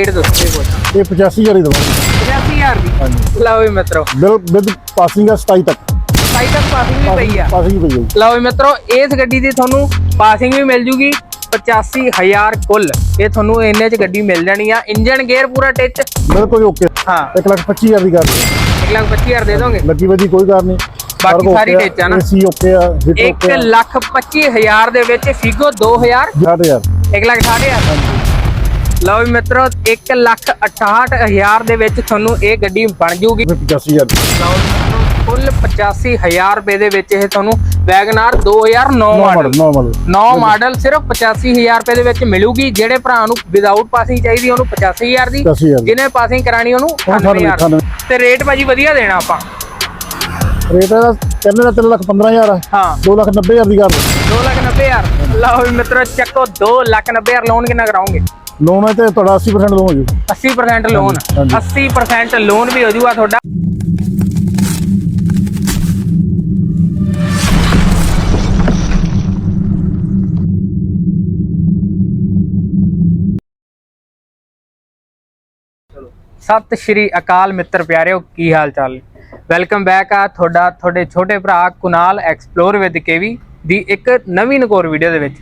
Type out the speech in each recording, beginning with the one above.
Rate ਦੱਸੋ ਇਹ ਬੋਲ ਇਹ 85000 ਹੀ ਦਵਾਂਗੇ। 85000 ਦੀ? ਹਾਂਜੀ। ਲਓ ਵੀ ਮਿੱਤਰੋ। ਬਿਲ ਵਿਦ ਪਾਸਿੰਗ ਆ 27 ਤੱਕ। ਸਾਈ ਤੱਕ ਪਾਸਿੰਗ ਵੀ ਪਈ ਆ। ਪਾਸਿੰਗ ਪਈ ਹੈ ਜੀ। ਲਓ ਵੀ ਮਿੱਤਰੋ ਇਸ ਗੱਡੀ ਦੀ ਤੁਹਾਨੂੰ ਪਾਸਿੰਗ ਵੀ ਮਿਲ ਜੂਗੀ। 85000 ਕੁੱਲ। ਇਹ ਤੁਹਾਨੂੰ ਇੰਨੇ ਚ ਗੱਡੀ ਮਿਲ ਜਾਣੀ ਆ। ਇੰਜਨ ਗੇਅਰ ਪੂਰਾ ਟਿਚ। ਬਿਲਕੁਲ ਓਕੇ। ਹਾਂ। 125000 ਦੀ ਕਰ ਦਿਓ 125000 ਦੇ ਦੋਗੇ? ਲੱਗੀ ਵਜੀ ਕੋਈ ਗੱਲ ਨਹੀਂ। ਬਾਕੀ ਸਾਰੀ ਟਿਚ ਆ ਨਾ। ਏਸੀ ਓਕੇ ਆ ਹਿੱਟ ਓਕੇ ਆ। ਲੱਖ 25000 ਦੇ ਵਿੱਚ ਫਿਗੋ 2000 6000 1 ਲੱਖ 60000 ਲਓ ਵੀ ਮਿੱਤਰੋ 1 ਲੱਖ 68000 ਦੇ ਵਿੱਚ ਤੁਹਾਨੂੰ ਇਹ ਗੱਡੀ ਬਣ ਜੂਗੀ। 85000 ਲਓ ਵੀ ਮਿੱਤਰੋ ਕੁੱਲ 85000 ਰੁਪਏ ਦੇ ਵਿੱਚ ਇਹ ਤੁਹਾਨੂੰ WagonR 2009 model normal normal 9 model ਸਿਰਫ 85000 ਰੁਪਏ ਦੇ ਵਿੱਚ ਮਿਲੂਗੀ। ਜਿਹੜੇ ਭਰਾ ਨੂੰ ਵਿਦਆਊਟ ਪਾਸਿੰਗ ਚਾਹੀਦੀ ਉਹਨੂੰ 85000 ਦੀ। 85000 ਜਿਹਨੇ ਪਾਸਿੰਗ ਕਰਾਣੀ ਉਹਨੂੰ ਅਠਾਨਵੇਂ 98000 ਤੇ ਰੇਟ ਭਾਜੀ ਵਧੀਆ ਦੇਣਾ ਆਪਾਂ। ਰੇਟ ਇਹਦਾ ਕਹਿੰਦੇ ਦਾ 3 ਲੱਖ 15000 ਆ। ਹਾਂ। 2 ਲੱਖ 90000 ਦੀ ਕਰ ਦਿਓ 290000 ਲਓ ਵੀ ਮਿੱਤਰੋ ਚੱਕੋ 290000 ਲੋਨ ਕਿੰਨਾ ਕਰਾਉਂਗੇ ਲੋਨ ਹੈ ਤੇ ਤੁਹਾਡਾ 80% ਲੋਨ ਹੋ ਜੂ। 80% ਲੋਨ ਹਾਂਜੀ। 80% ਲੋਨ ਵੀ ਹੋ ਜੂਗਾ ਤੁਹਾਡਾ। ਸਤਿ ਸ਼੍ਰੀ ਅਕਾਲ ਮਿੱਤਰ ਪਿਆਰਿਓ ਕੀ ਹਾਲ ਚਾਲ? ਵੈਲਕਮ ਬੈਕ ਆ ਤੁਹਾਡਾ ਤੁਹਾਡੇ ਛੋਟੇ ਭਰਾ Kunal explore with K V ਇੱਕ ਨਵੀਂ ਨਕੋਰ ਵੀਡੀਓ ਦੇ ਵਿੱਚ।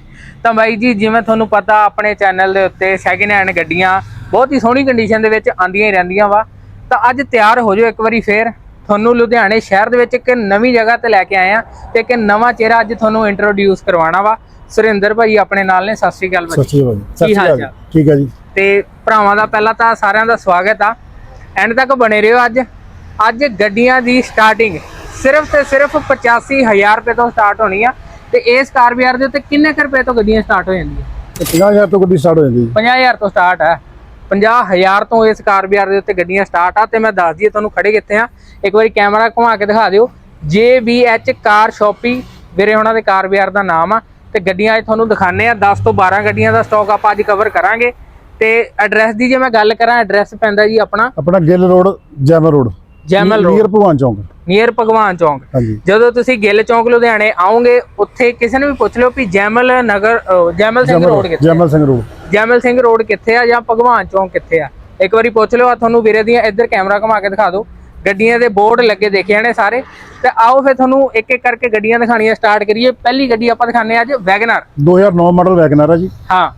ਤਾਂ ਬਾਈ ਜੀ ਜਿਵੇਂ ਤੁਹਾਨੂੰ ਪਤਾ ਆਪਣੇ ਚੈਨਲ ਦੇ ਉੱਤੇ ਸੈਕਿੰਡ ਹੈਂਡ ਗੱਡੀਆਂ ਬਹੁਤ ਹੀ ਸੋਹਣੀ ਕੰਡੀਸ਼ਨ ਦੇ ਵਿੱਚ ਆਂਦੀਆਂ ਹੀ ਰਹਿੰਦੀਆਂ ਵਾ। ਤਾਂ ਅੱਜ ਤਿਆਰ ਹੋ ਜਾਓ ਇੱਕ ਵਾਰੀ ਫੇਰ। ਤੁਹਾਨੂੰ ਲੁਧਿਆਣੇ ਸ਼ਹਿਰ ਦੇ ਵਿੱਚ ਇੱਕ ਨਵੀਂ ਜਗ੍ਹਾ ਤੇ ਲੈ ਕੇ ਆਏ ਆ ਤੇ ਇੱਕ ਨਵਾਂ ਚਿਹਰਾ ਅੱਜ ਤੁਹਾਨੂੰ ਇੰਟਰੋਡਿਊਸ ਕਰਵਾਉਣਾ ਵਾ। ਸੁਰਿੰਦਰ ਭਾਈ ਆਪਣੇ ਨਾਲ ਨੇ ਸਤਿ ਸ਼੍ਰੀ ਅਕਾਲ ਭਾਈ ਬਾਜੀ ਕੀ ਸੱਚੀ ਹਾਲ ਗੱਲ ਚਾਲ? ਠੀਕ ਹੈ ਜੀ। ਤੇ ਭਰਾਵਾਂ ਦਾ ਪਹਿਲਾਂ ਤਾਂ ਸਾਰਿਆਂ ਦਾ ਸਵਾਗਤ ਆ। ਐਂਡ ਤੱਕ ਬਣੇ ਰਹੋ ਅੱਜ। ਅੱਜ ਗੱਡੀਆਂ ਦੀ ਸਟਾਰਟਿੰਗ ਸਿਰਫ ਤੇ ਸਿਰਫ 85000 ਰੁਪਏ ਤੋਂ ਸਟਾਰਟ ਹੋਣੀ ਆ। ਤੇ ਇਸ ਕਾਰ ਬਾਜ਼ਾਰ ਦੇ ਉੱਤੇ ਕਿੰਨੇ ਕੁ ਰੁਪਏ ਤੋਂ ਗੱਡੀਆਂ ਸਟਾਰਟ ਹੋ ਜਾਂਦੀਆਂ? ਤੇ 50000 ਤੋਂ ਗੱਡੀ ਸਟਾਰਟ ਹੋ ਜਾਂਦੀ ਜੀ। 50000 ਤੋਂ ਸਟਾਰਟ ਹੈ। 50000 ਤੋਂ ਇਸ ਕਾਰ ਬਾਜ਼ਾਰ ਦੇ ਉੱਤੇ ਗੱਡੀਆਂ ਸਟਾਰਟ ਆ ਤੇ ਮੈਂ ਦੱਸ ਦਈਏ ਤੁਹਾਨੂੰ ਖੜੇ ਕਿੱਥੇ ਆ। ਇੱਕ ਵਾਰੀ ਕੈਮਰਾ ਘੁਮਾ ਕੇ ਦਿਖਾ ਦਿਓ। JBH ਕਾਰ ਸ਼ਾਪੀ ਵੀਰੇ ਉਹਨਾਂ ਦੇ ਕਾਰ ਬਾਜ਼ਾਰ ਦਾ ਨਾਮ ਆ। ਤੇ ਗੱਡੀਆਂ ਅੱਜ ਤੁਹਾਨੂੰ ਦਿਖਾਣੇ ਆ। 10 ਤੋਂ 12 ਗੱਡੀਆਂ ਦਾ ਸਟਾਕ ਆਪਾਂ ਅੱਜ ਕਵਰ ਕਰਾਂਗੇ। ਤੇ ਐਡਰੈਸ ਦੀ ਜੇ ਮੈਂ ਗੱਲ ਕਰਾਂ ਐਡਰੈਸ ਪੈਂਦਾ ਜੀ ਆਪਣਾ। ਆਪਣਾ Gill road Jaimal road. Jaimal road. Near Bhagwan Chowk. Near ਭਗਵਾਨ ਚੌਂਕ। ਹਾਂਜੀ। ਜਦੋਂ ਤੁਸੀਂ ਗਿੱਲ ਚੌਂਕ ਲੁਧਿਆਣੇ ਆਓਗੇ ਉੱਥੇ ਕਿਸੇ ਨੂੰ ਵੀ ਪੁੱਛ ਲਿਓ ਵੀ ਜੈਮਲ ਨਗਰ ਜੈਮਲ ਸਿੰਘ ਰੋਡ ਕਿੱਥੇ? ਜੈਮਲ ਸਿੰਘ ਰੋਡ। ਜੈਮਲ ਸਿੰਘ ਰੋਡ ਕਿੱਥੇ ਆ ਜਾਂ ਭਗਵਾਨ ਚੌਂਕ ਕਿੱਥੇ ਆ? ਇੱਕ ਵਾਰੀ ਪੁੱਛ ਲਿਓ ਆ ਤੁਹਾਨੂੰ ਵੀਰੇ ਦੀਆਂ ਇੱਧਰ ਕੈਮਰਾ ਘੁਮਾ ਕੇ ਦਿਖਾ ਦਿਓ। ਗੱਡੀਆਂ ਦੇ ਬੋਰਡ ਲੱਗੇ ਦੇਖੇ ਜਾਣੇ ਸਾਰੇ। ਤੇ ਆਓ ਫਿਰ ਤੁਹਾਨੂੰ ਇੱਕ ਇੱਕ ਕਰਕੇ ਗੱਡੀਆਂ ਦਿਖਾਣੀਆਂ ਸਟਾਰਟ ਕਰੀਏ। ਪਹਿਲੀ ਗੱਡੀ ਆਪਾਂ ਦਿਖਾਣੇ ਆ ਅੱਜ ਵੈਗਨਰ। 2009 ਮਾਡਲ ਵੈਗਨਰ ਆ ਜੀ। ਹਾਂ।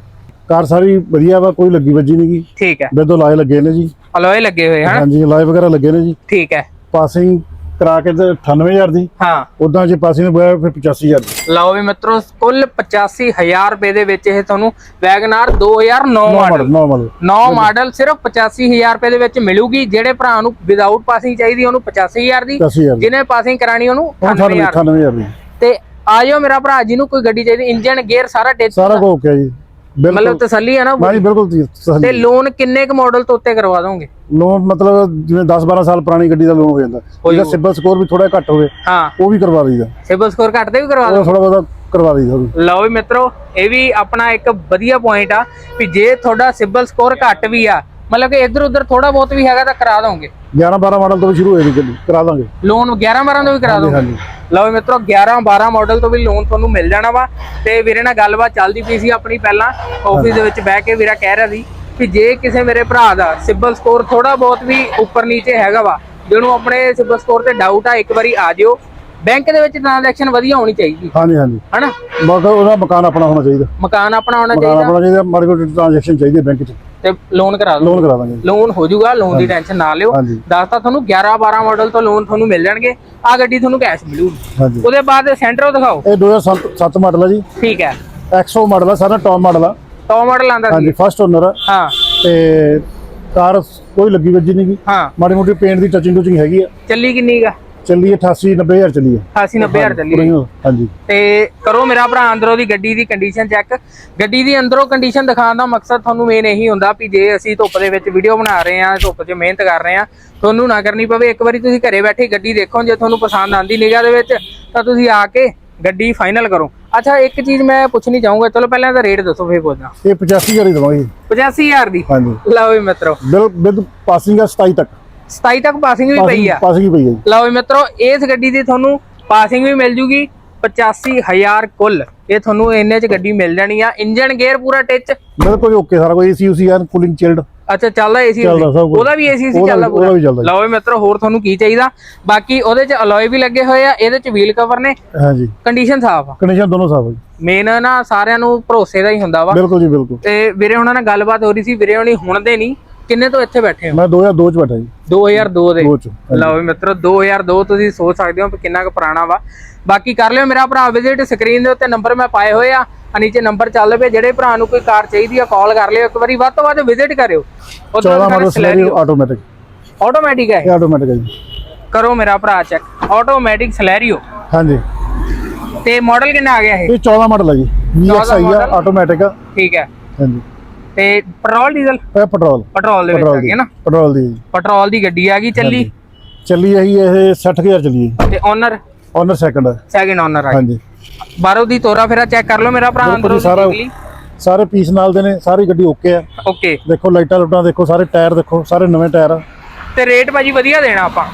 ਕਾਰ ਸਾਰੀ ਵਧੀਆ ਵਾ ਕੋਈ ਲੱਗੀ ਵੱਜੀ ਨਹੀਂ ਗੀ। ਠੀਕ ਹੈ। ਬੇਦੋ ਲਾਏ ਲੱਗੇ ਨੇ ਜੀ। ਅਲੋਏ ਲੱਗੇ ਹੋਏ ਹਨ? ਹਾਂਜੀ ਲਾਏ ਵਗੈਰਾ ਲੱਗੇ ਨੇ ਜੀ। ਠੀਕ ਹੈ। ਪਾਸਿੰਗ ਕਰਾ ਕੇ ਤੇ 98000 ਦੀ। ਹਾਂ। ਉਦਾਂ ਜੇ ਪਾਸਿੰਗ ਹੋਇਆ ਫਿਰ 85000 ਦੀ। ਲਓ ਵੀ ਮਿੱਤਰੋ ਕੁੱਲ 85000 ਰੁਪਏ ਦੇ ਵਿੱਚ ਇਹ ਤੁਹਾਨੂੰ ਵੈਗਨਾਰ 2009 ਮਾਡਲ ਨਾਰਮਲ 9 ਮਾਡਲ ਸਿਰਫ 85000 ਰੁਪਏ ਦੇ ਵਿੱਚ ਮਿਲੂਗੀ ਜਿਹੜੇ ਭਰਾ ਨੂੰ ਵਿਦਆਊਟ ਪਾਸਿੰਗ ਚਾਹੀਦੀ ਉਹਨੂੰ 85000 ਦੀ। 80000 ਦੀ। ਜਿਹਨੇ ਪਾਸਿੰਗ ਕਰਾਣੀ ਉਹਨੂੰ 98 98000 98000 ਦੀ। ਤੇ ਆਇਓ ਮੇਰਾ ਭਰਾ ਜਿਹਨੂੰ ਕੋਈ ਗੱਡੀ ਚਾਹੀਦੀ ਇੰਜਨ ਗੇਅਰ ਸਾਰਾ ਟਿਚ ਸਾਰਾ ਕੁਝ ਓਕੇ ਜੀ। ਮਤਲਬ ਤਸੱਲੀ ਹੈ ਨਾ ਮਾਰੀ ਬਿਲਕੁਲ ਜੀ, ਤੇ ਲੋਨ ਕਿੰਨੇ ਕੁ ਮਾਡਲ ਤੋਂ ਉੱਤੇ ਕਰਵਾ ਦੋਗੇ? ਲੋਨ ਮਤਲਬ ਜਿਵੇਂ 10 12 ਸਾਲ ਪੁਰਾਣੀ ਗੱਡੀ ਦਾ ਲੋਨ ਹੋ ਜਾਂਦਾ। ਜਿਹਦਾ। ਸਿਬਲ ਸਕੋਰ ਵੀ ਥੋੜਾ ਘੱਟ ਹੋਵੇ ਹਾਂ। ਉਹ ਵੀ ਕਰਵਾ ਦਈਦਾ। ਸਿਬਲ ਸਕੋਰ ਘੱਟ ਤੇ ਵੀ ਕਰਵਾ ਦੋ ਥੋੜਾ ਬਹੁਤਾ ਕਰਵਾ ਦਈਦਾ ਵੀ ਲਓ ਵੀ ਮਿੱਤਰੋ ਇਹ ਵੀ ਆਪਣਾ ਇੱਕ ਵਧੀਆ ਪੁਆਇੰਟ ਆ ਵੀ ਜੇ ਤੁਹਾਡਾ ਸਿਬਲ ਸਕੋਰ ਘੱਟ ਵੀ ਆ ਮਤਲਬ ਕਿ ਇੱਧਰ ਉੱਧਰ ਥੋੜਾ ਬਹੁਤ ਵੀ ਹੈਗਾ ਤਾਂ ਕਰਾ ਦੋਗੇ। 11 12 ਮਾਡਲ ਤੋਂ ਵੀ ਸ਼ੁਰੂ ਹੋਏਗੀ ਗੱਡੀ ਕਰਾ ਦਾਂਗੇ। ਲੋਨ 11 12 ਤੋਂ ਵੀ ਕਰਾ ਦੋਗੇ। ਹਾਂਜੀ। ਲਓ ਮਿੱਤਰੋ 11 12 ਮਾਡਲ ਤੋਂ ਵੀ ਲੋਨ ਤੁਹਾਨੂੰ ਮਿਲ ਜਾਣਾ ਵਾ। ਤੇ ਵੀਰੇ ਨਾਲ ਗੱਲਬਾਤ ਚੱਲਦੀ ਪਈ ਸੀ ਆਪਣੀ ਪਹਿਲਾਂ ਆਫਿਸ ਦੇ ਵਿੱਚ ਬਹਿ ਕੇ ਵੀਰਾ ਕਹਿ ਰਿਹਾ ਸੀ ਕਿ ਜੇ ਕਿਸੇ ਮੇਰੇ ਭਰਾ ਦਾ ਸਿਬਲ ਸਕੋਰ ਥੋੜਾ ਬਹੁਤ ਵੀ ਉੱਪਰ ਨੀਚੇ ਹੈਗਾ ਵਾ ਜਿਹਨੂੰ ਆਪਣੇ ਸਿਬਲ ਸਕੋਰ ਤੇ ਡਾਊਟ ਆ ਇੱਕ ਵਾਰੀ ਆ ਜਿਓ। ਬੈਂਕ ਦੇ ਵਿੱਚ ਟ੍ਰਾਂਜੈਕਸ਼ਨ ਵਧੀਆ ਹੋਣੀ ਚਾਹੀਦੀ। ਹਾਂਜੀ ਹਾਂਜੀ। ਹਨਾ? ਮਗਰ ਉਹਦਾ ਮਕਾਨ ਆਪਣਾ ਹੋਣਾ ਚਾਹੀਦਾ। ਮਕਾਨ ਆਪਣਾ ਹੋਣਾ ਮਕਾਨ ਚਾਹੀਦਾ। ਆਪਣਾ ਚਾਹੀਦਾ ਮਾੜੀ ਕੋਈ ਟ੍ਰਾਂਜੈਕਸ਼ਨ ਚਾਹੀਦੀ ਹੈ ਬੈਂਕ 'ਚ। ਤੇ ਲੋਨ ਕਰਾ ਦਿਓ। ਲੋਨ ਕਰਾ ਦਾਂਗੇ। ਲੋਨ ਹੋ ਜਾਊਗਾ ਲੋਨ ਦੀ ਟੈਨਸ਼ਨ ਨਾ ਲਿਓ। ਦੱਸਤਾ ਤੁਹਾਨੂੰ 11 12 ਮਾਡਲ ਤੋਂ ਲੋਨ ਤੁਹਾਨੂੰ ਮਿਲ ਜਾਣਗੇ। ਆ ਗੱਡੀ ਤੁਹਾਨੂੰ ਕੈਸ਼ ਮਿਲੂਗੀ। ਹਾਂਜੀ। ਉਹਦੇ ਬਾਅਦ ਸੈਂਟਰੋ ਦਿਖਾਓ। ਇਹ 2007 ਮਾਡਲ ਹੈ ਜੀ। ਠੀਕ ਹੈ। 100 ਮਾਡਲ ਆ ਸਾਰਾ ਟੌਪ ਮਾਡਲ ਆ। ਟੌਪ ਮਾਡਲ ਆਂਦਾ ਸੀ। ਹਾਂਜੀ ਫਸਟ ਓਨਰ ਆ। ਹਾਂ। ਤੇ ਕਾਰ ਕੋਈ ਲੱਗੀ ਵੱਜੀ ਨਹੀਂ ਗੀ ਹਾਂ। ਮਾੜੀ ਮੋਟੀ ਪੇਂਟ ਦੀ ਟਚਿੰਗ ਟੁਚਿੰਗ ਹੈਗੀ ਆ। ਚੱਲੀ ਕਿੰਨੀ ਗਾ ਚੱਲੀ 88 90000 ਚੱਲੀ ਆ 80 90000 ਚੱਲੀ ਹੋ- ਹਾਂਜੀ। ਤੇ ਕਰੋ ਮੇਰਾ ਭਰਾ ਅੰਦਰੋਂ ਦੀ ਗੱਡੀ ਦੀ ਕੰਡੀਸ਼ਨ ਚੈੱਕ ਗੱਡੀ ਦੀ ਅੰਦਰੋਂ ਕੰਡੀਸ਼ਨ ਦਿਖਾਉਣ ਦਾ ਮਕਸਦ ਤੁਹਾਨੂੰ ਮੇਨ ਇਹੀ ਹੁੰਦਾ ਵੀ ਜੇ ਅਸੀਂ ਧੁੱਪ ਦੇ ਵਿੱਚ ਵੀਡੀਓ ਬਣਾ ਰਹੇ ਹਾਂ ਧੁੱਪ 'ਚ ਮਿਹਨਤ ਕਰ ਰਹੇ ਹਾਂ ਤੁਹਾਨੂੰ ਨਾ ਕਰਨੀ ਪਵੇ। ਇੱਕ ਵਾਰੀ ਤੁਸੀਂ ਘਰੇ ਬੈਠੇ ਗੱਡੀ ਦੇਖੋ ਜੇ ਤੁਹਾਨੂੰ ਪਸੰਦ ਆਂਦੀ ਨਿਗਾਹ ਦੇ ਵਿੱਚ ਤਾਂ ਤੁਸੀਂ ਆ ਕੇ ਗੱਡੀ ਫਾਈਨਲ ਕਰੋ। ਅੱਛਾ ਇੱਕ ਚੀਜ਼ ਮੈਂ ਪੁੱਛਣੀ ਚਾਹੂੰਗਾ ਚਲੋ ਪਹਿਲਾਂ ਇਹਦਾ ਰੇਟ ਦੱਸੋ ਫੇਰ ਪੁੱਛਦਾ ਇਹ 85000 ਹੀ ਦਵਾਂਗੇ। 85000 ਦੀ? ਹਾਂਜੀ। ਲਓ ਵੀ ਮਿੱਤਰੋ। ਬਿਲ ਵਿਦ ਪਾਸਿੰਗ ਆ 27 ਤੱਕ। 27 ਤੱਕ ਪਾਸਿੰਗ ਵੀ ਪਈ ਆ। ਪਾਸਿੰਗ ਪਈ ਆ ਜੀ। ਲਓ ਵੀ ਮਿੱਤਰੋ ਇਸ ਗੱਡੀ ਦੀ ਤੁਹਾਨੂੰ ਪਾਸਿੰਗ ਵੀ ਮਿਲ ਜੂਗੀ 85000 ਕੁੱਲ। ਇਹ ਤੁਹਾਨੂੰ ਇੰਨੇ ਚ ਗੱਡੀ ਮਿਲ ਜਾਣੀ ਆ। ਇੰਜਨ ਗੇਅਰ ਪੂਰਾ ਟਿਚ। ਬਿਲਕੁਲ ਓਕੇ ਸਾਰਾ ਕੋਈ ਏਸੀ ਉਸੀ ਐਨ ਕੂਲਿੰਗ ਚਿਲਡ ਅੱਛਾ ਚੱਲਦਾ ਏਸੀ। ਉਹਦਾ ਵੀ ਏਸੀ ਸੀ ਚੱਲਦਾ ਜੀ। ਲਓ ਮਿੱਤਰੋ ਹੋਰ ਤੁਹਾਨੂੰ ਕੀ ਚਾਹੀਦਾ? ਬਾਕੀ ਉਹਦੇ ਚ ਅਲੋਏ ਵੀ ਲੱਗੇ ਹੋਏ ਆ ਇਹਦੇ ਚ ਵੀਲ ਕਵਰ ਨੇ। ਹਾਂਜੀ। ਕੰਡੀਸ਼ਨ ਸਾਫ਼ ਆ। ਕੰਡੀਸ਼ਨ ਦੋਨੋਂ ਸਾਫ਼ ਜੀ। ਮੇਨ ਨਾ ਸਾਰਿਆਂ ਨੂੰ ਭਰੋਸੇ ਦਾ ਹੀ ਹੁੰਦਾ ਵਾ। ਬਿਲਕੁਲ ਜੀ ਬਿਲਕੁਲ। ਤੇ ਵੀਰੇ ਉਹਨਾਂ ਨਾਲ ਗੱਲਬਾਤ ਹੋ ਰਹੀ ਸੀ ਵੀਰੇ ਹੁਣੀ ਹੁਣ ਦੇ ਨਹੀਂ। ਕਿੰਨੇ ਤੋਂ ਇੱਥੇ ਬੈਠੇ ਹੋ? ਮੈਂ 2002 ਚ ਬੈਠਾ ਜੀ। 2002 ਦੇ ਦੋ। ਚ ਲਓ ਵੀ ਮਿੱਤਰੋ 2002 ਤੁਸੀਂ ਸੋਚ ਸਕਦੇ ਹੋ ਕਿ ਕਿੰਨਾ ਕੁ ਪੁਰਾਣਾ ਵਾ। ਬਾਕੀ ਕਰ ਲਿਓ ਮੇਰਾ ਭਰਾ ਵਿਜ਼ਿਟ ਸਕਰੀਨ ਦੇ ਉੱਤੇ ਨੰਬਰ ਮੈਂ ਪਾਏ ਹੋਏ ਆ ਆ ਨੀਚੇ ਨੰਬਰ ਚੱਲ ਪਏ ਜਿਹੜੇ ਭਰਾ ਨੂੰ ਕੋਈ ਕਾਰ ਚਾਹੀਦੀ ਆ ਕਾਲ ਕਰ ਲਿਓ ਇੱਕ ਵਾਰੀ। ਵੱਧ ਤੋਂ ਵੱਧ ਵਿਜ਼ਿਟ ਕਰਿਓ। 14 ਮਾਡਲ ਸਲੈਰੀਓ ਆਟੋਮੈਟਿਕ ਆਟੋਮੈਟਿਕ ਹੈ। ਇਹ ਆਟੋਮੈਟਿਕ ਹੈ ਜੀ। ਕਰੋ ਮੇਰਾ ਭਰਾ ਚੈੱਕ ਆਟੋਮੈਟਿਕ ਸਲੈਰੀਓ ਹਾਂਜੀ। ਤੇ ਮਾਡਲ ਕਿੰਨਾ ਆ ਗਿਆ ਇਹ? ਇਹ 14 ਮਾਡਲ ਹੈ ਜੀ। VXI ਆ model? ਆਟੋਮੈਟਿਕ ਠੀਕ ਹੈ। ਹਾਂਜੀ। ਤੇ ਪੈਟਰੋਲ ਡੀਜ਼ਲ? ਇਹ ਪੈਟਰੋਲ। ਪੈਟਰੋਲ ਦੇ ਵਿੱਚ ਆ ਗਈ ਹੈ ਨਾ? ਪੈਟਰੋਲ ਦੀ। ਪੈਟਰੋਲ ਦੀ ਗੱਡੀ ਆ ਗਈ ਚੱਲੀ? ਚੱਲੀ ਹੈ ਜੀ ਇਹ 60000 ਚੱਲੀ ਹੈ ਤੇ owner owner second second owner ਆ ਹਾਂਜੀ। ਬਾਹਰੋਂ ਦੀ ਤੋਰਾ ਫੇਰਾ ਚੈੱਕ ਕਰ ਲਓ ਮੇਰਾ ਭਰਾ ਅੰਦਰੋਂ ਸਾਰਾ ਸਾਰੇ ਪੀਸ ਨਾਲ ਦੇ ਨੇ ਸਾਰੀ ਗੱਡੀ ਓਕੇ ਆ। ਓਕੇ ਦੇਖੋ ਲਾਈਟਾਂ ਲੁੱਟਾਂ ਦੇਖੋ ਸਾਰੇ ਟਾਇਰ ਦੇਖੋ ਸਾਰੇ ਨਵੇਂ ਟਾਇਰ ਆ। ਤੇ ਰੇਟ ਭਾਜੀ ਵਧੀਆ ਦੇਣਾ ਆਪਾਂ?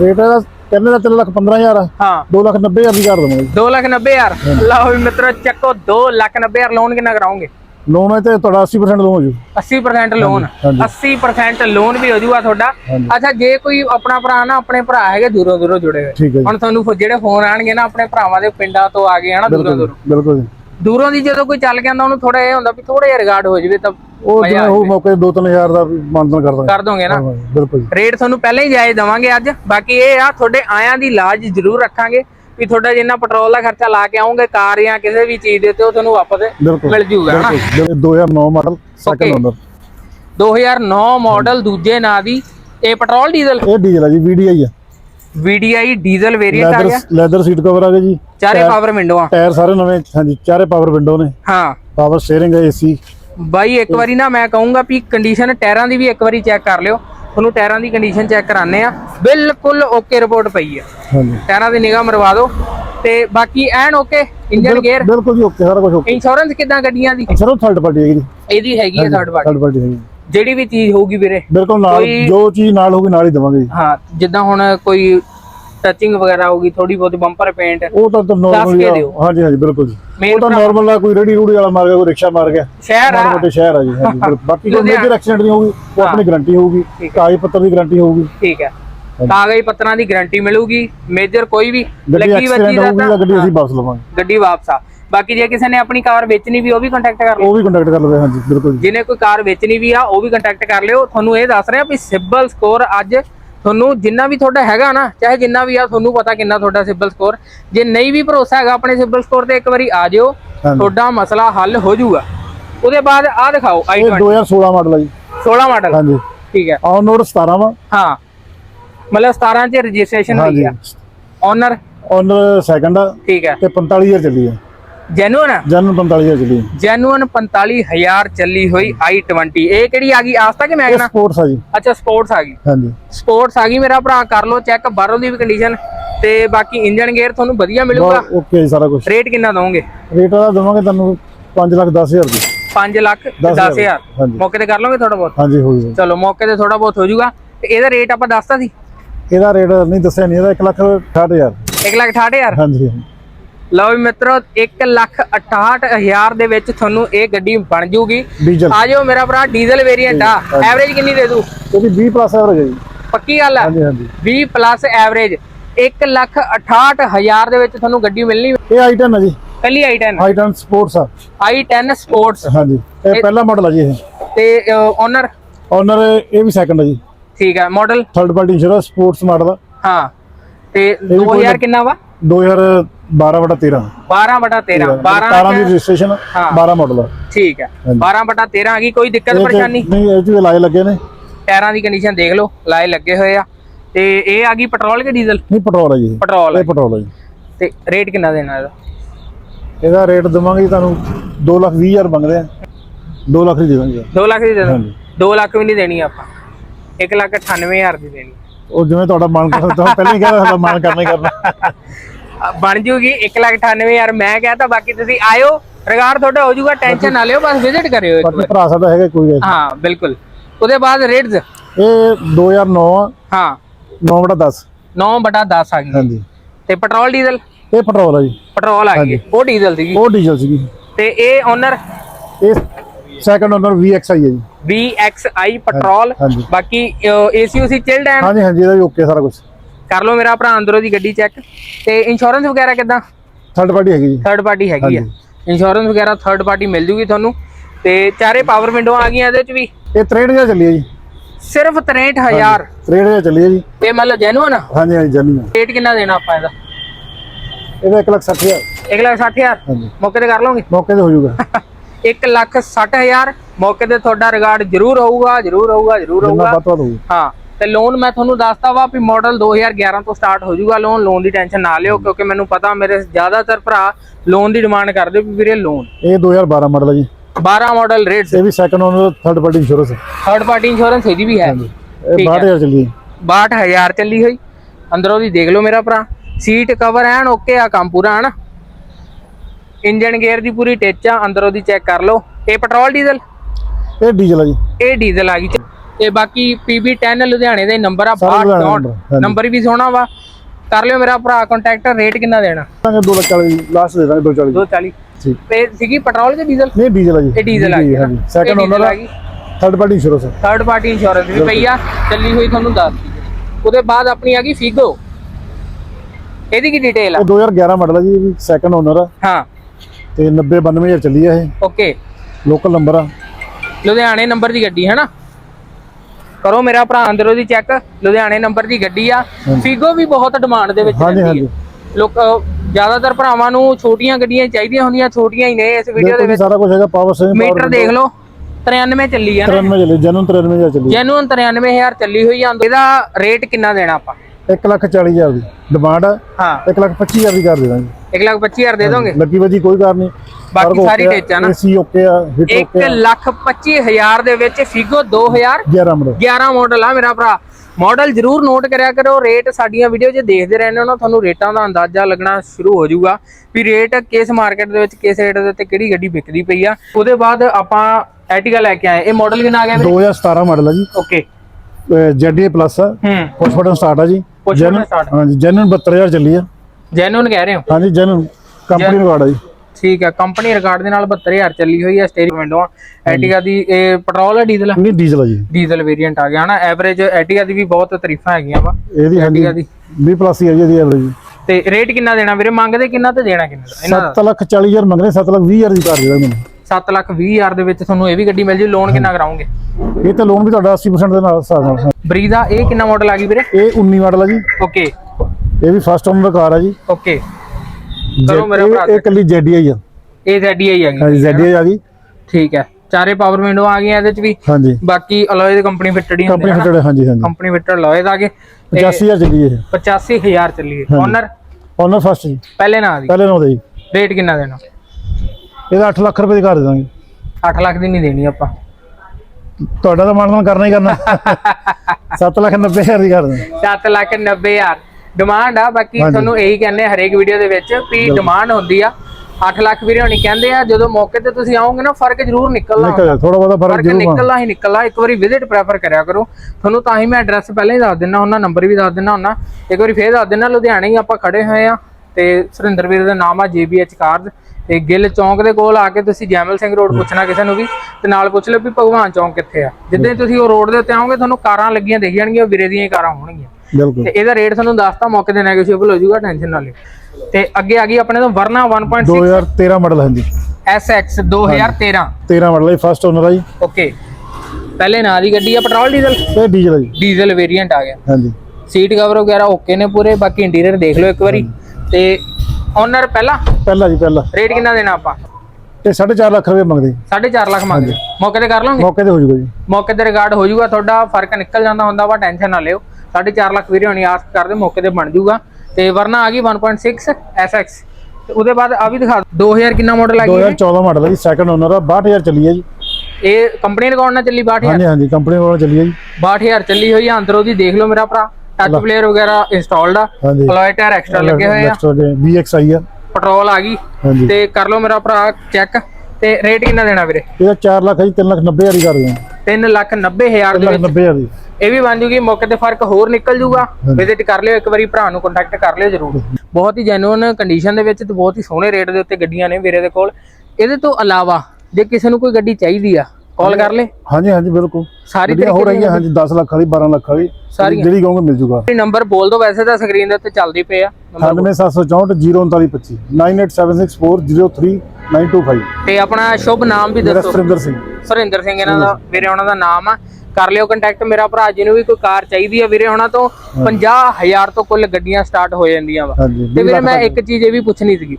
ਰੇਟ ਇਹਦਾ ਕਹਿੰਦੇ ਦਾ 3 ਲੱਖ 15000 ਆ। ਹਾਂ। 2 ਲੱਖ 90000 ਦੀ ਕਰ ਦਵਾਂਗੇ। ਦੋ ਲੱਖ ਨੱਬੇ ਹਜ਼ਾਰ। ਲਓ ਵੀ ਮਿੱਤਰੋ ਚੱਕੋ ਦੋ ਲੱਖ ਨੱਬੇ ਹਜ਼ਾਰ ਲੋਨ ਕਿੰਨਾ ਕਰਾਉਂਗੇ ਲੋਨ ਹੈ ਤੇ ਤੁਹਾਡਾ 80% ਲੋਨ ਹੋ ਜੂ। 80% ਲੋਨ ਹਾਂਜੀ। 80% ਲੋਨ ਵੀ ਹੋ ਜੂਗਾ ਤੁਹਾਡਾ। ਅੱਛਾ ਜੇ ਕੋਈ ਆਪਣਾ ਭਰਾ ਨਾ ਆਪਣੇ ਭਰਾ ਹੈਗੇ ਦੂਰੋਂ ਦੂਰੋਂ ਜੁੜੇ ਹੋਏ। ਹੁਣ ਤੁਹਾਨੂੰ ਜਿਹੜੇ ਫੋਨ ਆਣਗੇ ਨਾ ਆਪਣੇ ਭਰਾਵਾਂ ਦੇ ਪਿੰਡਾਂ ਤੋਂ ਆ ਗਏ ਹਨਾ ਦੂਰੋਂ ਦੂਰੋਂ। ਬਿਲਕੁਲ ਜੀ। ਦੂਰੋਂ ਦੀ ਜਦੋਂ ਕੋਈ ਚੱਲ ਕੇ ਆਉਂਦਾ ਉਹਨੂੰ ਥੋੜਾ ਇਹ ਹੁੰਦਾ ਵੀ ਥੋੜਾ ਜਿਹਾ ਰਿਗਾਰਡ ਹੋ ਜਵੇ ਤਾਂ ਉਹ ਜਿਵੇਂ ਉਹ। ਮੌਕੇ 2-3000 ਦਾ ਮਾਨਤਨ ਕਰ ਦਾਂਗੇ। ਕਰ ਦੋਗੇ ਨਾ? ਬਿਲਕੁਲ ਜੀ। ਰੇਟ ਤੁਹਾਨੂੰ ਪਹਿਲਾਂ ਹੀ ਜਾਇਜ਼ ਦਵਾਂਗੇ ਅੱਜ। ਬਾਕੀ ਇਹ ਆ ਤੁਹਾਡੇ ਆਇਆਂ ਦੀ ਲਾਜ ਜ਼ਰੂਰ ਰੱਖਾਂਗੇ। ਵੀ ਤੁਹਾਡਾ ਜਿੰਨਾ ਪੈਟਰੋਲ ਦਾ ਖਰਚਾ ਲਾ ਕੇ ਆਉਂਗੇ ਕਾਰ ਜਾਂ ਕਿਸੇ ਵੀ ਚੀਜ਼ ਦੇ ਤੇ ਉਹ ਤੁਹਾਨੂੰ ਵਾਪਸ ਮਿਲ ਜੂਗਾ ਹਨਾ ਬਿਲਕੁਲ। 2009 ਮਾਡਲ ਸੈਕੰਡ. ਓਨਰ 2009 ਮਾਡਲ ਦੂਜੇ ਨਾਂ ਦੀ ਇਹ ਪੈਟਰੋਲ ਡੀਜ਼ਲ? ਇਹ ਡੀਜ਼ਲ ਆ ਜੀ VDI ਆ। VDI ਡੀਜ਼ਲ ਵੇਰੀਐਂਟ ਆ ਗਿਆ? ਲੈਦਰ ਸੀਟ ਕਵਰ ਆ ਗਿਆ ਜੀ। ਚਾਰੇ ਪਾਵਰ ਵਿੰਡੋਆਂ ਟਾਇਰ ਸਾਰੇ ਨਵੇਂ ਹਾਂਜੀ ਚਾਰੇ ਪਾਵਰ ਵਿੰਡੋ ਨੇ। ਹਾਂ। ਪਾਵਰ ਸਟੀਅਰਿੰਗ ਹੈ ਏਸੀ ਬਾਈ ਇੱਕ ਵਾਰੀ ਨਾ ਮੈਂ ਕਹੂੰਗਾ ਵੀ ਕੰਡੀਸ਼ਨ ਟਾਇਰਾਂ ਦੀ ਵੀ ਇੱਕ ਵਾਰੀ ਚੈੱਕ ਕਰ ਲਿਓ। ਤੁਹਾਨੂੰ ਟਾਇਰਾਂ ਦੀ ਕੰਡੀਸ਼ਨ ਚੈੱਕ ਕਰਾਣੇ ਆ ਬਿਲਕੁਲ ਓਕੇ ਰਿਪੋਰਟ ਪਈ ਆ ਹਾਂਜੀ। ਟਾਇਰਾਂ ਦੀ ਨਿਗਾਹ ਮਰਵਾ ਦਿਓ। ਤੇ ਬਾਕੀ ਐਨ ਓਕੇ ਇੰਜਨ ਗੇਅਰ ਬਿਲਕੁਲ ਜੀ ਓਕੇ ਸਾਰਾ ਕੁਝ ਓਕੇ ਇੰਸ਼ੋਰੈਂਸ ਕਿਦਾਂ ਗੱਡੀਆਂ ਦੀ? ਸਿਰਫ ਥਰਡ ਪਾਰਟੀ ਹੈਗੀ ਜੀ। ਇਹਦੀ ਹੈਗੀ ਹੈ ਥਰਡ ਪਾਰਟੀ ਥਰਡ ਪਾਰਟੀ ਹੈਗੀ। ਜਿਹੜੀ ਵੀ ਚੀਜ਼ ਹੋਊਗੀ ਵੀਰੇ ਬਿਲਕੁਲ ਨਾਲ ਜੋ ਚੀਜ਼ ਨਾਲ ਹੋਗੀ ਨਾਲ ਹੀ ਦਵਾਂਗੇ ਜੀ। ਹਾਂ ਜਿੱਦਾਂ ਹੁਣ ਕੋਈ ਟੱਚਿੰਗ ਵਗੈਰਾ ਹੋਊਗੀ ਥੋੜੀ ਬਹੁਤ ਬੰਪਰ ਪੇਂਟ ਉਹ ਤਾਂ ਨਾਰਮਲ ਕੇ ਦਿਓ। ਹਾਂਜੀ ਹਾਂਜੀ ਬਿਲਕੁਲ ਜੀ। Main ਉਹ ਤਾਂ ਨਾਰਮਲ ਆ ਕੋਈ ਰੇੜੀ ਰੂੜੀ ਵਾਲਾ ਮਾਰ ਗਿਆ ਕੋਈ ਰਿਕਸ਼ਾ ਮਾਰ ਗਿਆ ਸ਼ਹਿਰ ਆ। ਮਾੜੇ ਮੋਟੇ ਸ਼ਹਿਰ ਆ ਜੀ ਹਾਂਜੀ ਬਿਲਕੁਲ। ਬਾਕੀ ਕੋਈ ਮੇਜਰ ਐਕਸੀਡੈਂਟ ਨਹੀਂ ਹੋਊਗੀ ਉਹ ਆਪਣੀ ਗਾਰੰਟੀ ਹੋਊਗੀ ਕਾਗਜ਼ ਪੱਤਰ ਦੀ ਗਾਰੰਟੀ ਹੋਊਗੀ। ਠੀਕ ਹੈ। ਕਾਗਜ਼ ਪੱਤਰਾਂ ਦੀ ਗਾਰੰਟੀ ਮਿਲੂਗੀ ਮੇਜਰ ਕੋਈ ਵੀ ਗੱਡੀ ਲੱਗੀ ਵੱਜੀ ਐਕਸੀਡੈਂਟ ਦਾ ਹੋਊਗੀ ਤਾਂ ਤਾਂ ਗੱਡੀ ਅਸੀਂ ਵਾਪਸ ਲਵਾਂਗੇ। ਗੱਡੀ ਵਾਪਸ ਆ। ਬਾਕੀ ਜੇ ਕਿਸੇ ਨੇ ਆਪਣੀ ਕਾਰ ਵੇਚਣੀ ਵੀ ਉਹ ਵੀ ਕੰਟੈਕਟ ਕਰ ਲਿਓ। ਉਹ ਵੀ ਕੰਟੈਕਟ ਕਰ ਲਵੇ ਹਾਂਜੀ ਬਿਲਕੁਲ ਜੀ। ਜਿਹਨੇ ਕੋਈ ਕਾਰ ਵੇਚਣੀ ਵੀ ਆ ਉਹ ਵੀ ਕੰਟੈਕਟ ਕਰ ਲਿਓ। ਤੁਹਾਨੂੰ ਇਹ ਦੱਸ ਰਿਹਾ ਵੀ ਸਿਬਲ ਸਕੋਰ ਅੱਜ ਤੁਹਾਨੂੰ ਜਿੰਨਾ ਵੀ ਤੁਹਾਡਾ ਹੈਗਾ ਨਾ ਚਾਹੇ ਜਿੰਨਾ ਵੀ ਆ ਤੁਹਾਨੂੰ ਪਤਾ ਕਿੰਨਾ ਤੁਹਾਡਾ ਸਿਬਲ ਸਕੋਰ। ਜੇ ਨਹੀਂ ਵੀ ਭਰੋਸਾ ਹੈਗਾ ਆਪਣੇ ਸਿਬਲ ਸਕੋਰ ਤੇ ਇੱਕ ਵਾਰੀ ਆ ਜਿਓ ਤੁਹਾਡਾ ਮਸਲਾ ਹੱਲ ਹੋ ਜਾਊਗਾ। ਉਹਦੇ ਬਾਅਦ ਆ ਦਿਖਾਓ i20 2016 ਮਾਡਲ ਆ ਜੀ। 16 ਮਾਡਲ ਹਾਂਜੀ। ਠੀਕ ਹੈ। ਔਨ ਰੋਡ 17 ਵਾ। ਹਾਂ। ਮਤਲਬ 17 ਚ ਰਜਿਸਟ੍ਰੇਸ਼ਨ ਹੋਈ ਆ। ਓਨਰ ਔਨਰ ਸੈਕੰਡ ਆ। ਠੀਕ ਹੈ। ਤੇ 45000 ਚੱਲੀ ਹੈ ਜੈਨੂਨ ਜਨ 45000 ਚੱਲੀ ਜੈਨੂਨ 45000 ਚੱਲੀ ਹੋਈ i20 ਇਹ ਕਿਹੜੀ ਆ ਗਈ? ਆਸਤਾ ਕਿ ਮੈਗਨਾ ਸਪੋਰਟਸ ਆ ਜੀ। ਅੱਛਾ ਸਪੋਰਟਸ ਆ ਗਈ। ਹਾਂਜੀ। ਸਪੋਰਟਸ ਆ ਗਈ ਮੇਰਾ ਭਰਾ ਕਰ ਲਓ ਚੈੱਕ ਬਾਹਰੋਂ ਦੀ ਵੀ ਕੰਡੀਸ਼ਨ ਤੇ ਬਾਕੀ ਇੰਜਨ ਗੇਅਰ ਤੁਹਾਨੂੰ ਵਧੀਆ ਮਿਲੂਗਾ। ਓਕੇ ਜੀ ਸਾਰਾ ਕੁਝ ਰੇਟ ਕਿੰਨਾ ਦਵੋਗੇ? ਰੇਟ ਦਾ ਦੇਵਾਂਗੇ ਤੁਹਾਨੂੰ 5 ਲੱਖ 10000 ਦੀ। 5 ਲੱਖ ਦਸ ਹਜ਼ਾਰ। 10000 ਹਾਂਜੀ। ਮੌਕੇ ਤੇ ਕਰ ਲਓਗੇ ਥੋੜਾ ਬਹੁਤ? ਹਾਂਜੀ ਹੋ ਜੀ ਚਲੋ ਮੌਕੇ ਤੇ ਥੋੜਾ ਬਹੁਤ ਹੋ ਜਾਊਗਾ। ਤੇ ਇਹਦਾ ਰੇਟ ਆਪਾਂ ਦੱਸਤਾ ਸੀ? ਇਹਦਾ ਰੇਟ ਨਹੀਂ ਦੱਸਿਆ ਨਹੀਂ ਇਹਦਾ 1 ਲੱਖ 60000 1 ਲੱਖ 68000 ਹਾਂਜੀ। ਲਓ ਮਿੱਤਰੋ 1 ਲੱਖ 68000 ਦੇ ਵਿੱਚ ਤੁਹਾਨੂੰ ਇਹ ਗੱਡੀ ਬਣ ਜੂਗੀ। ਆ ਜਾਓ ਮੇਰਾ ਭਰਾ ਡੀਜ਼ਲ ਵੇਰੀਐਂਟ ਆ। ਐਵਰੇਜ ਕਿੰਨੀ ਦੇ ਦੂ ਇਹਦੀ 20 ਪਲੱਸ ਐਵਰੇਜ ਹੈ ਜੀ। ਪੱਕੀ ਗੱਲ ਆ? ਹਾਂਜੀ ਹਾਂਜੀ। 20 ਪਲੱਸ ਐਵਰੇਜ 1 ਲੱਖ 68000 ਦੇ ਵਿੱਚ ਤੁਹਾਨੂੰ ਗੱਡੀ ਮਿਲਣੀ। ਇਹ i10 ਹੈ ਜੀ। ਪਹਿਲੀ i10 i10 ਸਪੋਰਟਸ ਆ। i10 ਸਪੋਰਟਸ ਹਾਂਜੀ। ਇਹ ਪਹਿਲਾ ਮਾਡਲ ਆ ਜੀ ਇਹ। ਤੇ ਓਨਰ ਓਨਰ ਇਹ ਵੀ ਸੈਕੰਡ ਆ ਜੀ। ਠੀਕ ਹੈ model third party insurance sports model ਆ। ਹਾਂ। ਤੇ ਵੀ ਕੋਈ 2000 ਕਿੰਨਾ ਵਾ? 2012 ਬਟਾ 13 12 ਬਟਾ 13 12 17 ਦੀ ਰਜਿਸਟ੍ਰੇਸ਼ਨ ਹਾਂ। 12 ਮਾਡਲ ਠੀਕ ਹੈ। ਹਾਂਜੀ। 12 ਬਟਾ 13 ਆ ਗਈ ਕੋਈ ਦਿੱਕਤ ਪਰੇਸ਼ਾਨੀ? ਨਹੀਂ ਇਹ ਵੀ ਲਾਏ ਲੱਗੇ ਨੇ। ਟਾਇਰਾਂ ਦੀ ਕੰਡੀਸ਼ਨ ਦੇਖ ਲਓ ਲਾਏ ਲੱਗੇ ਹੋਏ ਆ। ਤੇ ਇਹ ਆ ਗਈ ਪੈਟਰੋਲ ਕਿ ਡੀਜ਼ਲ ਨਹੀਂ ਪੈਟਰੋਲ ਆ ਜੀ। ਪੈਟਰੋਲ ਇਹ ਪੈਟਰੋਲ ਜੀ। ਤੇ ਰੇਟ ਕਿੰਨਾ ਦੇਣਾ ਇਹਦਾ? ਇਹਦਾ ਰੇਟ ਦਵਾਂਗੇ ਤੁਹਾਨੂੰ 2 ਲੱਖ 20 ਹਜ਼ਾਰ ਮੰਗਦੇ ਆ। 2 ਲੱਖ ਹੀ ਦੇ ਦਾਂਗੇ। 2 ਲੱਖ ਦੀ ਦੇ ਦੋ ਹਾਂਜੀ। 2 ਲੱਖ ਵੀ ਨਹੀਂ ਦੇਣੀ ਆਪਾਂ। 1 ਲੱਖ 98000 ਦੀ ਦੇਣੀ। ਉਹ ਜਿਵੇਂ ਤੁਹਾਡਾ ਮਨ ਕਰਦਾ ਪਹਿਲਾਂ ਹੀ ਕਹਿੰਦਾ ਸਾਡਾ ਮਨ ਕਰਨਾ ਹੀ ਕਰਨਾ। ਬਣ ਜੂਗੀ 1 ਲੱਖ 98000 ਮੈਂ ਕਹਤਾ ਬਾਕੀ ਤੁਸੀਂ ਆਇਓ ਰਿਗਾਰਡ ਤੁਹਾਡਾ ਹੋ ਜਾਊਗਾ ਟੈਨਸ਼ਨ ਨਾ ਲਿਓ ਬਸ ਵਿਜ਼ਿਟ ਕਰਿਓ ਇੱਕ ਬਾਕੀ ਵਾਰ। ਭਰਾ ਸਾਡਾ ਹੈਗਾ ਕੋਈ ਗੱਲ ਹਾਂ ਬਿਲਕੁਲ। ਉਹਦੇ ਬਾਅਦ ਰੇਟਸ ਇਹ 2009 ਆ ਹਾਂ। 9 ਬਟਾ 10 9 ਬਟਾ 10 ਆ ਗਈ। ਹਾਂਜੀ। ਤੇ ਪੈਟਰੋਲ ਡੀਜ਼ਲ ਇਹ ਪੈਟਰੋਲ ਆ ਜੀ। ਪੈਟਰੋਲ ਆ ਗਈ। ਉਹ ਡੀਜ਼ਲ ਸੀਗੀ। ਉਹ ਡੀਜ਼ਲ ਸੀਗੀ। ਤੇ ਇਹ ਓਨਰ ਇਹ ਸੈਕੰਡ ਓਨਰ VXI ਹੈ ਜੀ। VXI ਪੈਟਰੋਲ ਹਾਂਜੀ। ਬਾਕੀ ਏਸੀ ਉਸੀ ਚਿਲਡ ਐਂਡ ਹਾਂਜੀ ਹਾਂਜੀ ਇਹਦਾ ਵੀ ਓਕੇ ਸਾਰਾ ਕੁਝ ਕਰ ਲਓ ਮੇਰਾ ਭਰਾ ਅੰਦਰੋਂ ਦੀ ਗੱਡੀ ਚੈੱਕ ਤੇ ਇੰਸ਼ੋਰੈਂਸ ਵਗੈਰਾ ਕਿਦਾਂ? ਥਰਡ ਪਾਰਟੀ ਹੈਗੀ ਜੀ। ਥਰਡ ਪਾਰਟੀ ਹੈਗੀ ਆ। ਇੰਸ਼ੋਰੈਂਸ ਵਗੈਰਾ ਥਰਡ ਪਾਰਟੀ ਮਿਲ ਜੂਗੀ ਤੁਹਾਨੂੰ। ਤੇ ਚਾਰੇ ਪਾਵਰ ਵਿੰਡੋ ਆ ਗਈਆਂ ਇਹਦੇ ਚ ਵੀ। ਇਹ 63000 ਚੱਲੀ ਹੈ ਜੀ। ਸਿਰਫ 63000 63000 ਚੱਲੀ ਹੈ ਜੀ। ਇਹ ਮਤਲਬ ਜੈਨੂਨ ਆ? ਹਾਂਜੀ ਹਾਂਜੀ ਜਾਨੀ ਹੈ ਰੇਟ ਕਿੰਨਾ ਦੇਣਾ ਆਪਾਂ ਇਹਦਾ? ਇਹਦਾ 1 ਲੱਖ 60000 1 ਲੱਖ 60000 ਹਾਂਜੀ। ਮੌਕੇ ਤੇ ਕਰ ਲਓਗੇ? ਮੌਕੇ ਤੇ ਹੋ ਜਾਊਗਾ 1 ਲੱਖ 60000 ਮੌਕੇ ਤੇ ਤੁਹਾਡਾ ਰਿਗਾਰਡ ਜ਼ਰੂਰ ਹੋਊਗਾ ਜ਼ਰੂਰ ਹੋਊਗਾ ਜ਼ਰੂਰ ਹੋਊਗਾ। ਹਾਂ। ਤੇ ਲੋਨ ਮੈਂ ਤੁਹਾਨੂੰ ਦੱਸਤਾ ਵਾ ਵੀ ਮਾਡਲ 2011 ਤੋਂ ਸਟਾਰਟ ਹੋ ਜਾਊਗਾ ਲੋਨ ਲੋਨ ਦੀ ਟੈਨਸ਼ਨ ਨਾ ਲਿਓ ਕਿਉਂਕਿ ਮੈਨੂੰ ਪਤਾ ਮੇਰੇ ਜ਼ਿਆਦਾਤਰ ਭਰਾ ਲੋਨ ਦੀ ਡਿਮਾਂਡ ਕਰਦੇ ਵੀ ਵੀਰੇ ਲੋਨ ਇਹ 2012 ਮਾਡਲ ਹੈ ਜੀ। 12 ਮਾਡਲ ਰੇਟ ਇਹ ਵੀ second owner third party insurance third party insurance ਇਹਦੀ ਵੀ ਹੈ। ਇਹ ਠੀਕ ਹੈ। 62000 ਚੱਲੀ ਹੈ। 62000 ਚੱਲੀ ਹੋਈ। ਅੰਦਰੋਂ ਦੀ ਦੇਖ ਲਓ ਮੇਰਾ ਭਰਾ। ਸੀਟ ਕਵਰ ਐਨ ਓਕੇ ਆ ਕੰਮ ਪੂਰਾ ਹਨ। ਇੰਜਨ ਗੇਅਰ ਦੀ ਪੂਰੀ ਟਿੱਚ ਆ ਅੰਦਰੋਂ ਦੀ ਚੈੱਕ ਕਰ ਲਓ। ਇਹ ਪੈਟਰੋਲ ਡੀਜ਼ਲ ਇਹ ਡੀਜ਼ਲ ਹੈ ਜੀ। ਇਹ ਡੀਜ਼ਲ ਆ ਗਈ ਤੇ ਬਾਕੀ PB10 ਲੁਧਿਆਣੇ ਦੇ ਨੰਬਰ ਆ ਸਾਰੇ ਲੁਧਿਆਣੇ 62 number, ਹਾਂਜੀ। ਨੰਬਰ ਵੀ ਸੋਹਣਾ ਵਾ। ਕਰ ਲਿਓ ਮੇਰਾ ਭਰਾ ਕੰਟੈਕਟ ਰੇਟ ਕਿੰਨਾ ਦੇਣਾ? ਦਾਂਗੇ 2 ਲੱਖ 40 ਲਾਸਟ ਦੇ ਦਾਂਗੇ 240 240 ਠੀਕ ਤੇ ਸੀਗੀ ਪੈਟਰੋਲ ਕਿ ਡੀਜ਼ਲ ਨਹੀਂ ਡੀਜ਼ਲ ਹੈ ਜੀ। ਇਹ ਡੀਜ਼ਲ ਆ ਗਈ ਹਾਂਜੀ। ਸੈਕੰਡ ਓਨਰ ਆ। ਗਈ। ਥਰਡ ਪਾਰਟੀ ਇੰਸ਼ੋਰੈਂਸ ਹੈ ਥਰਡ ਪਾਰਟੀ ਇੰਸ਼ੋਰੈਂਸ ਵੀ ਪਈ ਆ। ਚੱਲੀ ਹੋਈ ਤੁਹਾਨੂੰ ਦੱਸ ਉਹਦੇ ਬਾਅਦ ਆਪਣੀ ਆ ਗਈ ਫੀਗੋ ਇਹਦੀ ਕੀ ਡਿਟੇਲ ਆ? ਇਹ 2011 ਮਾਡਲ ਹੈ ਜੀ ਇਹ ਵੀ ਸੈਕੰਡ ਓਨਰ ਆ। ਹਾਂ। ਤੇ 90 92000 ਚੱਲੀ ਹੈ ਇਹ। ਓਕੇ ਲੋਕਲ ਨੰਬਰ ਆ। ਲੁਧਿਆਣੇ ਨੰਬਰ ਦੀ ਗੱਡੀ ਹੈ ਨਾ? ਕਰੋ ਮੇਰਾ ਭਰਾ ਅੰਦਰੋਂ ਦੀ ਚੈੱਕ ਲੁਧਿਆਣੇ ਨੰਬਰ ਦੀ ਗੱਡੀ ਆ। ਫੀਗੋ ਵੀ ਬਹੁਤ ਡਿਮਾਂਡ ਦੇ ਵਿੱਚ ਰਹਿੰਦੀ ਹੈ ਲੋਕ ਜ਼ਿਆਦਾਤਰ ਭਰਾਵਾਂ ਨੂੰ ਛੋਟੀਆਂ ਗੱਡੀਆਂ ਚਾਹੀਦੀਆਂ ਹੁੰਦੀਆਂ ਛੋਟੀਆਂ ਹੀ ਨੇ ਇਸ ਵੀਡੀਓ ਦੇ ਵਿੱਚ। ਸਾਰਾ ਕੁਝ ਹੈਗਾ ਪਾਵਰ ਸੇਵਿੰਗ ਮੀਟਰ ਦੇਖ ਲਓ 93 ਚੱਲੀ ਆ ਨਾ। 93 ਚੱਲੀ ਜਨੂਨ 93000 ਚੱਲੀ। ਜੈਨੂਨ 93000 ਚੱਲੀ ਹੋਈ ਆ ਇਹਦਾ ਰੇਟ ਕਿੰਨਾ ਦੇਣਾ ਆਪਾਂ? 1 ਲੱਖ 40000 ਦੀ। ਡਿਮਾਂਡ ਆ। ਹਾਂ। 1 ਲੱਖ 25000 ਦੀ ਕਰ ਦੇ ਦਾਂਗੇ। 1 ਲੱਖ 25000 ਦੇ ਦੋਗੇ? ਲੱਗੀ ਵਜੀ ਕੋਈ ਕਾਰ ਨਹੀਂ। ਬਾਕੀ ਸਾਰੀ ਟੇਚ ਆ ਨਾ। ਏਸੀ ਓਕੇ ਆ ਹਿੱਟ 1 ਓਕੇ ਆ। ਲੱਖ 25000 ਦੇ ਵਿੱਚ ਫਿਗੋ 2000 11 ਮਾਡਲ 11 ਮਾਡਲ ਆ ਮੇਰਾ ਭਰਾ। ਮਾਡਲ ਜਰੂਰ ਨੋਟ ਕਰਿਆ ਕਰੋ। ਰੇਟ ਸਾਡੀਆਂ ਵੀਡੀਓ 'ਚ ਦੇਖਦੇ ਰਹਿੰਦੇ ਹੋ ਨਾ ਤੁਹਾਨੂੰ ਰੇਟਾਂ ਦਾ ਅੰਦਾਜ਼ਾ ਲੱਗਣਾ ਸ਼ੁਰੂ ਹੋ ਜਾਊਗਾ ਵੀ ਰੇਟ ਕਿਸ ਮਾਰਕੀਟ ਦੇ ਵਿੱਚ ਕਿਸ ਰੇਟ ਦੇ ਉੱਤੇ ਕਿਹੜੀ ਗੱਡੀ ਵਿਕਦੀ ਪਈ ਆ। ਉਹਦੇ ਬਾਅਦ ਆਪਾਂ ਐਟੀਗਾ ਲੈ ਕੇ ਆਏ। ਇਹ ਮਾਡਲ ਕਿੰਨਾ ਆ ਗਿਆ ਵੀਰੇ? 2017 ਮਾਡਲ ਆ ਜੀ। ਓਕੇ ਜੈਡੀ ਪਲੱਸ ਆ। ਹੂੰ। ਪੁਸ਼ ਬਟਨ ਸਟਾਰਟ ਆ ਜੀ। Push button Genuine- start। ਹਾਂਜੀ ਜੈਨੂਨ 72000 ਚੱਲੀ ਆ। ਜੈਨੂਨ ਕਹਿ ਰਹੇ ਹੋ? ਹਾਂਜੀ ਜੈਨੂਨ। ਕੰਪਨੀ ਰਿਕਾਰਡ ਆ ਜੀ। ਠੀਕ ਹੈ ਕੰਪਨੀ ਰਿਕਾਰਡ ਦੇ ਨਾਲ 72000 ਚੱਲੀ ਹੋਈ ਹੈ ਸਟੇਰਿੰਗ ਵਿੰਡੋ ਐਟੀਗਾ ਦੀ ਇਹ ਪੈਟਰੋਲ ਹੈ ਡੀਜ਼ਲ ਨਹੀਂ ਡੀਜ਼ਲ ਆ ਜੀ। ਡੀਜ਼ਲ ਵੇਰੀਐਂਟ ਆ ਗਿਆ ਹਨਾ? ਐਵਰੇਜ ਐਟੀਗਾ ਦੀ ਵੀ ਬਹੁਤ ਤਾਰੀਫਾਂ ਹੈਗੀਆਂ ਵਾ। ਇਹਦੀ ਹਾਂਜੀ ਐਟੀਗਾ ਦੀ। 20 ਪਲੱਸ ਹੀ ਆ ਜੀ ਇਹਦੀ ਐਵਰੇਜ ਤੇ ਰੇਟ ਕਿੰਨਾ ਦੇਣਾ ਵੀਰੇ? ਮੰਗਦੇ ਕਿੰਨਾ ਤੇ ਦੇਣਾ ਕਿੰਨਾ? ਦਾ? ਇਹਨਾਂ ਦਾ? 7 ਲੱਖ 40000 ਮੰਗਦੇ 7 ਲੱਖ 20000 ਦੀ ਕਰ ਦੇ ਦਾਂਗੇ। ਮੈਨੂੰ 7 ਲੱਖ 20 ਹਜ਼ਾਰ ਦੇ ਵਿੱਚ ਤੁਹਾਨੂੰ ਇਹ ਵੀ ਗੱਡੀ ਮਿਲ ਜੂ ਲੋਨ ਕਿੰਨਾ ਕਰਾਉਂਗੇ ਇਹ ਤਾਂ ਲੋਨ ਵੀ ਤੁਹਾਡਾ 80% ਦੇ ਨਾਲ ਹਿਸਾਬ ਨਾਲ। ਬਰੀਜ਼ਾ ਇਹ ਕਿੰਨਾ ਮਾਡਲ ਆ ਗਈ ਵੀਰੇ? ਇਹ 19 ਮਾਡਲ ਆ ਜੀ। ਓਕੇ ਇਹ ਵੀ ਫਸਟ ਓਨਰ ਕਾਰ ਆ ਜੀ। ਓਕੇ ਕਰੋ ਮੇਰਾ ਭਰਾ ਇਹ ਕੱਲੀ ਜੈਡੀਆਈ ਆ। ਇਹ ZDI ਆ ਗਈ ਹਾਂਜੀ ਜੈਡੀਆਈ ਆ ਗਈ ਠੀਕ ਹੈ। ਚਾਰੇ ਪਾਵਰ ਵਿੰਡੋ ਆ ਗਈਆਂ ਇਹਦੇ ਚ ਵੀ। ਹਾਂਜੀ। ਬਾਕੀ ਅਲੋਏ ਦੀ ਕੰਪਨੀ ਫਿੱਟਡ ਹੀ ਕੰਪਨੀ ਫਿਟਡ ਹਾਂਜੀ ਹਾਂਜੀ। ਕੰਪਨੀ ਫਿੱਟਡ ਅਲੋਏ ਦਾ ਕੇ 85000 ਚੱਲੀ ਇਹ। 85000 ਚੱਲੀ ਓਨਰ ਓਨਰ ਫਸਟ ਜੀ। ਪਹਿਲੇ ਨਾ ਦੀ। ਪਹਿਲੇ ਨੋ ਦੇ ਜੀ। ਰੇਟ ਕਿੰਨਾ ਦੇਣਾ? ਇਹਦਾ 8 ਲੱਖ ਰੁਪਏ ਦੀ ਕਰ ਦੇ ਦਾਂਗੇ 8 ਲੱਖ ਦੀ ਨਹੀਂ ਦੇਣੀ ਆਪਾਂ। ਤੁਹਾਡਾ ਤਾਂ ਮਾਨਦਾਨ ਕਰਨਾ ਹੀ ਕਰਨਾ। 7 ਲੱਖ 90 ਹਜ਼ਾਰ ਦੀ ਕਰ ਦਾਂਗੇ 7 ਲੱਖ 90 ਹਜ਼ਾਰ। ਡਿਮਾਂਡ ਆ ਬਾਕੀ। ਤੁਹਾਨੂੰ ਇਹੀ ਕਹਿੰਦੇ ਹਰੇਕ ਵੀਡੀਓ ਦੇ ਵਿੱਚ ਵੀ ਡਿਮਾਂਡ ਹੁੰਦੀ ਆ। 8 ਲੱਖ ਵੀਰੇ ਹੋਣੀ ਕਹਿੰਦੇ ਆ ਜਦੋਂ ਮੌਕੇ ਤੇ ਤੁਸੀਂ ਆਓਗੇ ਨਾ ਫ਼ਰਕ ਜ਼ਰੂਰ ਨਿਕਲਣਾ ਥੋੜਾ ਬਹੁਤਾ ਫ਼ਰਕ ਜ਼ਰੂਰ ਨਿਕਲਣਾ ਹੀ ਨਿਕਲਣਾ ਇੱਕ ਵਾਰੀ ਵਿਜ਼ਿਟ ਪ੍ਰੈਫਰ ਕਰਿਆ ਕਰੋ। ਤੁਹਾਨੂੰ ਤਾਂ ਹੀ ਮੈਂ ਐਡਰੈਸ ਪਹਿਲਾਂ ਹੀ ਦੱਸ ਦਿੰਦਾ ਉਹਨਾਂ ਨੰਬਰ ਵੀ ਦੱਸ ਦਿੰਦਾ ਹੁੰਦਾ ਇੱਕ ਵਾਰੀ ਫੇਰ ਦੱਸ ਦਿੰਦਾ ਲੁਧਿਆਣੇ ਹੀ ਆਪਾਂ ਖੜੇ ਹੋਏ ਆ। ਤੇ ਸੁਰਿੰਦਰ ਵੀਰ ਦਾ ਨਾਮ ਆ JBH ਕਾਰਜ਼। ਤੇ ਗਿੱਲ ਚੌਂਕ ਦੇ ਕੋਲ ਆ ਕੇ ਤੁਸੀਂ ਜੈਮਲ ਸਿੰਘ ਰੋਡ ਪੁੱਛਣਾ ਕਿਸੇ ਨੂੰ ਵੀ ਤੇ ਨਾਲ ਪੁੱਛ ਲਿਓ ਵੀ ਭਗਵਾਨ ਚੌਂਕ ਕਿੱਥੇ ਆ। ਜਿੱਦਾਂ ਹੀ ਤੁਸੀਂ ਉਹ ਰੋਡ ਦੇ ਉੱਤੇ ਆਓਗੇ ਤੁਹਾਨੂੰ ਕਾਰਾਂ ਲੱਗੀਆਂ ਦਿਖ ਜਾਣਗੀਆਂ ਵੀਰੇ ਦੀਆਂ ਹੀ ਕਾਰਾਂ ਹੋਣਗੀਆਂ। ਬਿਲਕੁਲ। ਤੇ ਇਹਦਾ ਰੇਟ ਤੁਹਾਨੂੰ ਦੱਸਤਾ ਮੌਕੇ ਤੇ ਨੈਗੋਸ਼ੀਏਬਲ ਹੋ ਜਾਊਗਾ ਟੈਨਸ਼ਨ ਨਾ ਲਿਓ। ਤੇ ਅੱਗੇ ਆ ਗਈ ਆਪਣੇ ਤੋਂ ਵਰਨਾ 1.6 2013 ਮਾਡਲ ਹਾਂਜੀ। SX 2013 13 ਮਾਡਲ ਹੈ ਫਸਟ ਓਨਰ ਆ ਜੀ ਓਕੇ ਪਹਿਲੇ ਨਾਂ ਦੀ ਗੱਡੀ ਆ ਪੈਟਰੋਲ ਡੀਜ਼ਲ ਇਹ ਡੀਜ਼ਲ ਆ ਜੀ। ਡੀਜ਼ਲ ਵੇਰੀਐਂਟ ਆ ਗਿਆ। ਹਾਂਜੀ। ਸੀਟ ਕਵਰ ਵਗੈਰਾ ਓਕੇ ਨੇ ਪੂਰੇ ਬਾਕੀ ਇੰਟੀਰੀਅਰ ਦੇਖ ਲਓ ਇੱਕ ਵਾਰੀ। ਤੇ ਓਨਰ ਪਹਿਲਾ? ਪਹਿਲਾ ਜੀ ਪਹਿਲਾ। ਰੇਟ ਕਿੰਨਾ ਦੇਣਾ ਆਪਾਂ? ਇਹ 4.5 ਲੱਖ ਰੁਪਏ ਮੰਗਦੇ। 4.5 ਲੱਖ ਮੰਗਦੇ। ਮੌਕੇ ਤੇ ਕਰ ਲਓਗੇ? ਮੌਕੇ ਤੇ ਹੋ ਜਾਊਗਾ ਜੀ। ਮੌਕੇ ਤੇ ਰਿਗਾਰਡ ਹੋ ਜਾਊਗਾ ਤੁਹਾਡਾ ਫ਼ਰਕ ਨਿਕਲ ਜਾਂਦਾ ਹੁੰਦਾ ਵਾ ਟੈਨਸ਼ਨ ਨਾ ਲਿਓ। 4.5 ਲੱਖ ਵੀਰੇ ਹੋਣੀ ਆਸ ਕਰਦੇ ਮੌਕੇ ਤੇ ਬਣ ਜਾਊਗਾ ਤੇ ਵਰਨਾ ਆ ਗਈ 1.6 SX ਤੇ ਉਹਦੇ ਬਾਅਦ ਆ ਵੀ ਦਿਖਾ ਦਿਓ। 2000 ਕਿੰਨਾ ਮਾਡਲ ਆ ਗਈ 2014 ਮਾਡਲ ਹੈ ਜੀ ਸੈਕੰਡ ਓਨਰ ਆ 62000 ਚੱਲੀ ਹੈ ਜੀ। ਇਹ ਕੰਪਨੀ ਰਿਕਾਰਡ ਨਾਲ ਚੱਲੀ 62000 ਹਾਂਜੀ ਹਾਂਜੀ ਕੰਪਨੀ ਕੋਲ ਚੱਲੀ ਹੈ ਜੀ। 62000 ਚੱਲੀ ਹੋਈ ਆ ਅੰਦਰੋਂ ਦੀ ਦੇਖ ਲਓ ਮੇਰਾ ਭਰਾ। ਟੱਚ ਪਲੇਅਰ ਵਗੈਰਾ ਇੰਸਟਾਲਡ ਆ। ਅਲੋਏ ਟਾਇਰ ਐਕਸਟਰਾ ਲੱਗੇ ਹੋਏ ਆ। ਹੋ VXI ਆ। ਪੈਟਰੋਲ ਆ ਗਈ। ਤੇ ਕਰ ਲਓ ਮੇਰਾ ਭਰਾ ਚੈੱਕ ਤੇ ਰੇਟ ਕਿੰਨਾ ਦੇਣਾ ਵੀਰੇ? ਇਹਦਾ 4 ਲੱਖ ਜੀ 3 ਲੱਖ 90 ਹਜ਼ਾਰ ਹੀ ਕਰ ਦਿਆਂ 3 ਲੱਖ 90 ਹਜ਼ਾਰ 3 ਦੇ ਵਿੱਚ। 90 ਹਜ਼ਾਰ ਦੀ। ਇਹ ਵੀ ਬਣ ਜੂਗੀ ਮੌਕੇ ਤੇ ਫ਼ਰਕ ਹੋਰ ਨਿਕਲ ਜੂਗਾ। ਵਿਜ਼ਿਟ ਕਰ ਲਿਓ ਇੱਕ ਵਾਰੀ ਭਰਾ ਨੂੰ ਕੰਟੈਕਟ ਕਰ ਲਿਓ ਜਰੂਰ। ਬਹੁਤ ਹੀ ਜੈਨੂਇਨ ਕੰਡੀਸ਼ਨ ਦੇ ਵਿੱਚ ਤੇ ਬਹੁਤ ਹੀ ਸੋਹਣੇ ਰੇਟ ਦੇ ਉੱਤੇ ਗੱਡੀਆਂ ਨੇ ਵੀਰੇ ਦੇ ਕੋਲ। ਇਹਦੇ ਤੋਂ ਇਲਾਵਾ ਜੇ ਕਿਸੇ ਨੂੰ ਕੋਈ ਗੱਡੀ ਚਾਹੀਦੀ ਆ ਕਾਲ ਕਰ ਲੈ। ਹਾਂਜੀ ਹਾਂਜੀ ਬਿਲਕੁਲ। ਸਾਰੀ ਗੱਡੀਆਂ ਹੋ ਤਰੀਕੇ ਰਹੀਆਂ ਹਾਂਜੀ 10 ਲੱਖ ਵਾਲੀ 12 ਲੱਖ ਵਾਲੀ? ਜਿਹੜੀ ਕਹੋਗੇ ਮਿਲ ਜੂਗਾ। ਨੰਬਰ ਬੋਲ ਦਿਓ ਵੈਸੇ ਤਾਂ ਸਕਰੀਨ ਦੇ ਉੱਤੇ ਚੱਲਦੀ ਪਏ ਆ। Number 9764 03925 ਤੇ ਆਪਣਾ ਸ਼ੁਭ ਨਾਮ ਵੀ ਦੱਸੋ। ਸਤਰਿੰਦਰ ਸਿੰਘ। ਸੁਰਿੰਦਰ ਸਿੰਘ ਇਹਨਾਂ ਦਾ ਵੀਰੇ ਉਹਨਾਂ ਦਾ ਨਾਮ ਆ। ਕਰ ਲਿਓ ਕੰਟੈਕਟ ਮੇਰਾ ਭਰਾ ਜੀ ਨੂੰ ਵੀ ਕੋਈ ਕਾਰ ਚਾਹੀਦੀ ਆ ਵੀਰੇ ਉਹਨਾਂ ਤੋਂ 50000 ਤੋਂ ਕੁੱਲ ਗੱਡੀਆਂ ਸਟਾਰਟ ਹੋ ਜਾਂਦੀਆਂ ਵਾ। ਤੇ ਵੀਰੇ ਮੈਂ। ਇੱਕ ਚੀਜ਼ ਇਹ ਵੀ ਪੁੱਛਣੀ ਸੀਗੀ।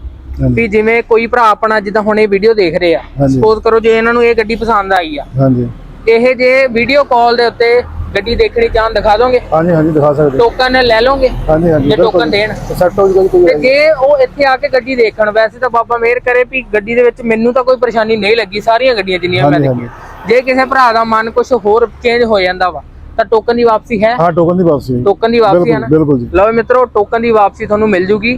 ਵੀ ਜਿਵੇਂ ਕੋਈ ਭਰਾ ਆਪਣਾ ਜਿੱਦਾਂ ਹੁਣ ਇਹ ਵੀਡੀਓ ਦੇਖ ਰਹੇ ਆ। ਸਪੋਜ਼ ਕਰੋ ਜੇ ਇਹਨਾਂ ਨੂੰ ਇਹ ਗੱਡੀ ਪਸੰਦ ਆਈ ਆ। ਹਾਂਜੀ। ਇਹ ਜੇ ਵੀਡੀਓ ਕਾਲ ਦੇ ਉੱਤੇ ਗੱਡੀ ਦੇਖਣੀ ਚਾਹਣ ਦਿਖਾ ਦੋਗੇ? ਹਾਂਜੀ ਹਾਂਜੀ ਦਿਖਾ ਸਕਦੇ। ਟੋਕਨ ਲੈ ਲਓਗੇ? ਹਾਂਜੀ ਹਾਂਜੀ ਜੇ। ਟੋਕਨ ਦੇਣ? ਸੈੱਟ ਹੋ ਜੂਗਾ ਕੋਈ। ਜੇ ਉਹ ਇੱਥੇ ਆ ਕੇ ਗੱਡੀ ਦੇਖਣ ਵੈਸੇ ਤਾਂ ਬਾਬਾ ਮਿਹਰ ਕਰੇ ਵੀ ਗੱਡੀ ਦੇ ਵਿੱਚ ਮੈਨੂੰ ਤਾਂ ਕੋਈ ਪਰੇਸ਼ਾਨੀ ਨਹੀਂ ਲੱਗੀ ਸਾਰੀਆਂ ਗੱਡੀਆਂ ਜਿੰਨੀਆਂ ਮੈਂ ਦੇਖੀਆਂ। ਜੇ ਕਿਸੇ ਭਰਾ ਦਾ ਮਨ ਕੁਝ ਹੋਰ ਚੇਂਜ ਹੋ ਜਾਂਦਾ ਵਾ ਤਾਂ ਟੋਕਨ ਦੀ ਵਾਪਸੀ ਹੈ? ਹਾਂ ਟੋਕਨ ਦੀ ਵਾਪਸੀ। ਟੋਕਨ ਦੀ ਵਾਪਸੀ ਹੈ ਨਾ? ਬਿਲਕੁਲ ਬਿਲਕੁਲ ਜੀ। ਲਓ ਮਿੱਤਰੋ ਟੋਕਨ ਦੀ ਵਾਪਸੀ ਤੁਹਾਨੂੰ ਮਿਲ ਜੂਗੀ।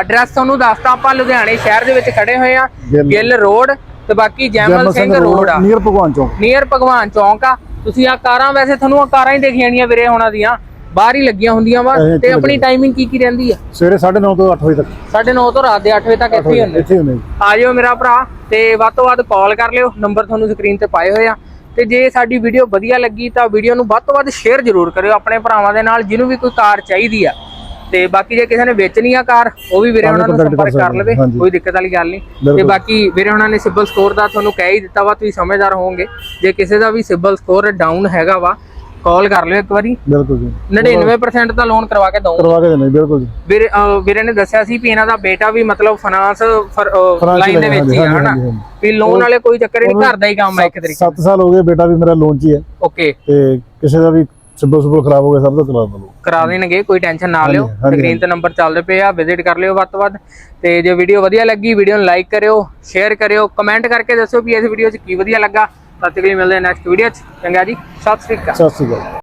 ਐਡਰੈਸ ਤੁਹਾਨੂੰ ਦੱਸਤਾ ਆਪਾਂ ਲੁਧਿਆਣੇ ਸ਼ਹਿਰ ਦੇ ਵਿੱਚ ਖੜੇ ਹੋਏ ਆ ਗਿੱਲ। ਰੋਡ ਤੇ ਬਾਕੀ ਜੈਮਲ ਸਿੰਘ ਰੋਡ ਆ। ਨੀਅਰ ਭਗਵਾਨ ਚੌਂਕ। ਨੀਅਰ ਭਗਵਾਨ ਚੌਂਕ ਆ। ਤੁਸੀਂ ਆ ਕਾਰਾਂ ਵੈਸੇ ਤੁਹਾਨੂੰ ਆ ਕਾਰਾਂ ਹੀ ਦੇਖ ਜਾਣੀਆਂ ਵੀਰੇ ਹੋਣਾ ਦੀਆਂ। ਬਾਹਰ ਹੀ ਲੱਗੀਆਂ ਹੁੰਦੀਆਂ ਵਾ ਤੇ ਆਪਣੀ ਟਾਈਮਿੰਗ ਕੀ ਕੀ ਰਹਿੰਦੀ ਆ? ਸਵੇਰੇ 9:30 ਤੋਂ 8 ਵਜੇ ਤੱਕ। 9:30 ਤੋਂ ਰਾਤ ਦੇ 8 ਵਜੇ ਤੱਕ ਇੱਥੇ ਹੁੰਦੇ। ਇੱਥੇ ਹੁੰਦੇ। ਆ ਜਿਓ ਮੇਰਾ ਭਰਾ ਤੇ ਵੱਧ ਤੋਂ ਵੱਧ ਕਾਲ ਕਰ ਲਿਓ। ਨੰਬਰ ਤੁਹਾਨੂੰ ਸਕਰੀਨ ਤੇ ਪਾਏ ਹੋਏ ਆ। ਤੇ ਜੇ ਸਾਡੀ ਵੀਡੀਓ ਵਧੀਆ ਲੱਗੀ ਤਾਂ ਵੀਡੀਓ ਨੂੰ ਵੱਧ ਤੋਂ ਵੱਧ ਸ਼ੇਅਰ ਜ਼ਰੂਰ ਕਰਿਓ ਆਪਣੇ ਭਰਾਵਾਂ ਦੇ ਨਾਲ ਜਿਹਨੂੰ ਵੀ ਕੋਈ ਕਾਰ ਚਾਹੀਦੀ ਆ। ਤੇ ਬਾਕੀ ਜੇ ਕਿਸੇ ਨੇ ਵੇਚਣੀ ਆ ਕਾਰ ਉਹ ਵੀ ਵੀਰੇ ਉਹਨਾਂ ਨੂੰ ਸੰਪਰਕ ਕਰ ਲਵੇ। ਕੋਈ ਦਿੱਕਤ ਵਾਲੀ ਗੱਲ ਨਹੀਂ। ਤੇ। ਬਾਕੀ ਵੀਰੇ ਉਹਨਾਂ ਨੇ ਸਿਬਲ ਸਕੋਰ ਦਾ ਤੁਹਾਨੂੰ ਕਹਿ ਹੀ ਦਿੱਤਾ ਵਾ ਤੁਸੀਂ ਸਮਝਦਾਰ ਹੋਵੋਗੇ। ਜੇ ਕਿਸੇ ਦਾ ਵੀ ਸਿਬਲ ਸਕੋਰ ਡਾਊਨ ਹੈਗਾ ਵਾ ਕਾਲ ਕਰ ਲਿਓ ਇੱਕ ਵਾਰੀ। ਬਿਲਕੁਲ ਜੀ। 99% ਤਾਂ ਲੋਨ ਕਰਵਾ ਕੇ ਦਊਂਗਾ। ਕਰਵਾ ਕੇ ਦੇਣਾ ਬਿਲਕੁਲ ਜੀ। ਵੀਰੇ ਨੇ ਦੱਸਿਆ ਸੀ ਵੀ ਇਹਨਾਂ ਦਾ ਬੇਟਾ ਵੀ ਮਤਲਬ ਫਾਈਨਾਂਸ ਲਾਈਨ ਦੇ ਵਿੱਚ ਹੀ ਹਾਂਜੀ, ਹਨਾ। ਵੀ ਲੋਨ ਵਾਲੇ ਕੋਈ ਚੱਕਰ ਹੀ ਨਹੀਂ ਘਰ ਦਾ ਹੀ ਕੰਮ ਹੈ ਇੱਕ ਤਰੀਕੇ 7 ਸਾਲ ਹੋ ਗਏ ਬੇਟਾ ਵੀ ਮੇਰਾ ਲੋਨ 'ਚ ਹੀ ਹੈ। ਓਕੇ। ਤੇ ਕਿਸੇ ਦਾ ਵੀ ਸਿਬਲ ਸੁਬਲ ਖਰਾਬ ਹੋ ਗਿਆ ਸਭ ਦਾ ਕਰਾ ਦੋ ਕਰਾ ਦੇਣਗੇ ਕੋਈ ਟੈਨਸ਼ਨ ਨਾ ਲਿਓ। ਸਕਰੀਨ ਤੇ ਨੰਬਰ ਚੱਲਦੇ ਪਏ ਆ ਵਿਜ਼ਿਟ ਕਰ ਲਿਓ ਵੱਧ ਤੋਂ ਵੱਧ। ਤੇ ਜੇ ਵੀਡੀਓ ਵਧੀਆ ਲੱਗੀ ਵੀਡੀਓ ਨੂੰ ਲਾਈਕ ਕਰਿਓ ਸ਼ੇਅਰ ਕਰਿਓ ਕਮੈਂਟ ਕਰਕੇ ਦੱਸੋ ਵੀ ਇਸ ਵੀਡੀਓ 'ਚ ਕੀ ਵਧੀਆ ਲੱਗਾ। ਤਦ ਤੱਕ ਲਈ ਮਿਲਦੇ ਨੈਕਸਟ ਵੀਡੀਓ 'ਚ। ਚੰਗਾ ਜੀ ਸਤਿ ਸ੍ਰੀ ਅਕਾਲ। ਸਤਿ ਸ਼੍ਰੀ ਅਕਾਲ।